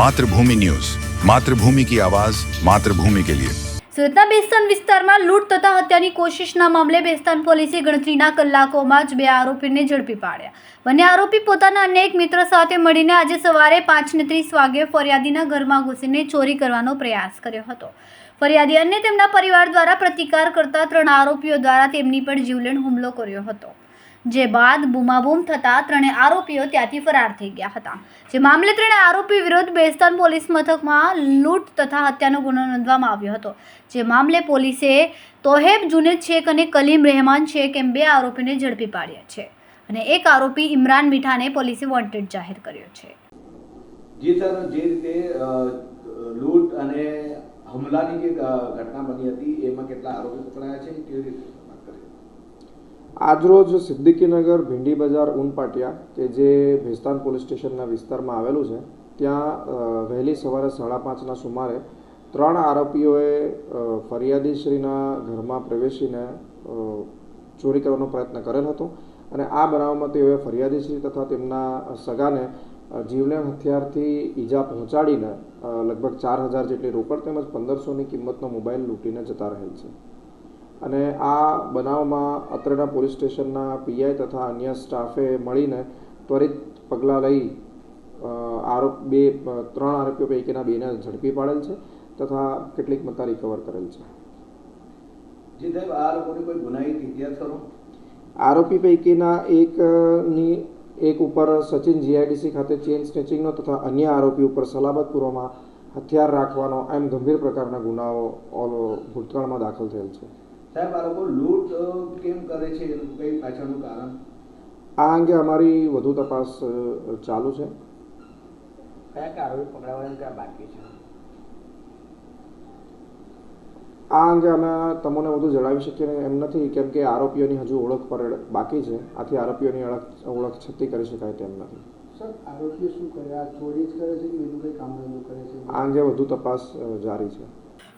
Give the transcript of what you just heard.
Mathrubhumi news. Mathrubhumi કી આવાઝ માતૃભૂમિ કે લિયે. સુરતના બેસ્તાન વિસ્તારમાં લૂંટ તથા હત્યાની કોશિશના મામલે બેસ્તાન પોલીસે ગણતરીના કલાકોમાં જ બે આરોપીને ઝડપી પાડ્યા. બંને આરોપી પોતાના અન્ય એક મિત્ર સાથે મળીને આજે સવારે પાંચને ત્રીસ વાગે ફરિયાદીના ઘરમાં ઘૂસીને ચોરી કરવાનો પ્રયાસ કર્યો હતો. ફરિયાદી અને તેમના પરિવાર દ્વારા પ્રતિકાર કરતા ત્રણ આરોપીઓ દ્વારા તેમની પર જીવલેણ હુમલો કર્યો હતો. જે બાદ બૂમાબૂમ થતાં ત્રણેય આરોપીઓ ત્યાંથી ફરાર થઈ ગયા હતા. જે મામલે ત્રણે આરોપી વિરુદ્ધ બેસ્તાન પોલીસ મથકમાં લૂંટ તથા હત્યાનો ગુનો નોંધવામાં આવ્યો હતો. જે મામલે પોલીસે તોહેબ જુનેદ શેખ અને કલીમ રહેમાન શેખ એમ બે આરોપીને ઝડપી પાડ્યા છે અને એક આરોપી ઇમરાન મીઠાને પોલીસે વોન્ટેડ જાહેર કર્યો છે. લૂંટ અને હુમલાની જે ઘટના બની હતી, એમાં કેટલા આરોપી પકડાયા છે? કેવી રીતે? આજરોજ સિદ્દીકીનગર, ભીંડી બજાર, ઉનપાટિયા કે જે ભેસ્તાન પોલીસ સ્ટેશનના વિસ્તારમાં આવેલું છે, ત્યાં વહેલી સવારે સાડા પાંચના સુમારે ત્રણ આરોપીઓએ ફરિયાદીશ્રીના ઘરમાં પ્રવેશીને ચોરી કરવાનો પ્રયત્ન કરેલ હતો અને આ બનાવમાં તેઓએ ફરિયાદીશ્રી તથા તેમના સગાને જીવલેણ હથિયારથી ઈજા પહોંચાડીને લગભગ ચાર હજાર જેટલી રોકડ તેમજ પંદરસોની કિંમતનો મોબાઈલ લૂંટીને જતા રહેલ છે. અને આ બનાવમાં અત્રેના પોલીસ સ્ટેશનના પીઆઈ તથા અન્ય સ્ટાફે મળીને ત્વરિત પગલાં લઈ આરોપ બે ત્રણ આરોપીઓ પૈકીના બેને ઝડપી પાડેલ છે તથા કેટલીક મત્તા રિકવર કરેલ છે. જી સાહેબ આ લોકોની કોઈ ગુનાહિત ઇતિહાસ ખરો? આરોપી પૈકીના એકની એક ઉપર સચિન જીઆઈડીસી ખાતે ચેઇન સ્નેચિંગનો તથા અન્ય આરોપી ઉપર સલાબતપૂર્વમાં હથિયાર રાખવાનો એમ ગંભીર પ્રકારના ગુનાઓ ઓલ ભૂતકાળમાં દાખલ થયેલ છે. સાહેબ આ લોકો લૂંટ કેમ કરે છે? એનું કઈ પાછળનું કારણ? આ અંગે અમારી વધુ તપાસ ચાલુ છે. કયા કયા આરોપી પકડાવાના કયા બાકી છે? આ અંગે અમે તમને વધુ જણાવી શકીએ એમ નથી કેમ કે આરોપીઓની હજુ ઓળખ પર બાકી છે. આથી આરોપીઓની ઓળખ ઓળખ છતી કરી શકાય તેમ નથી. સર આરોપીઓ શું કરે? આ ચોરી જ કરે છે કે બીજું કંઈ કામ ધંધો કરે છે? આ અંગે વધુ તપાસ જારી છે.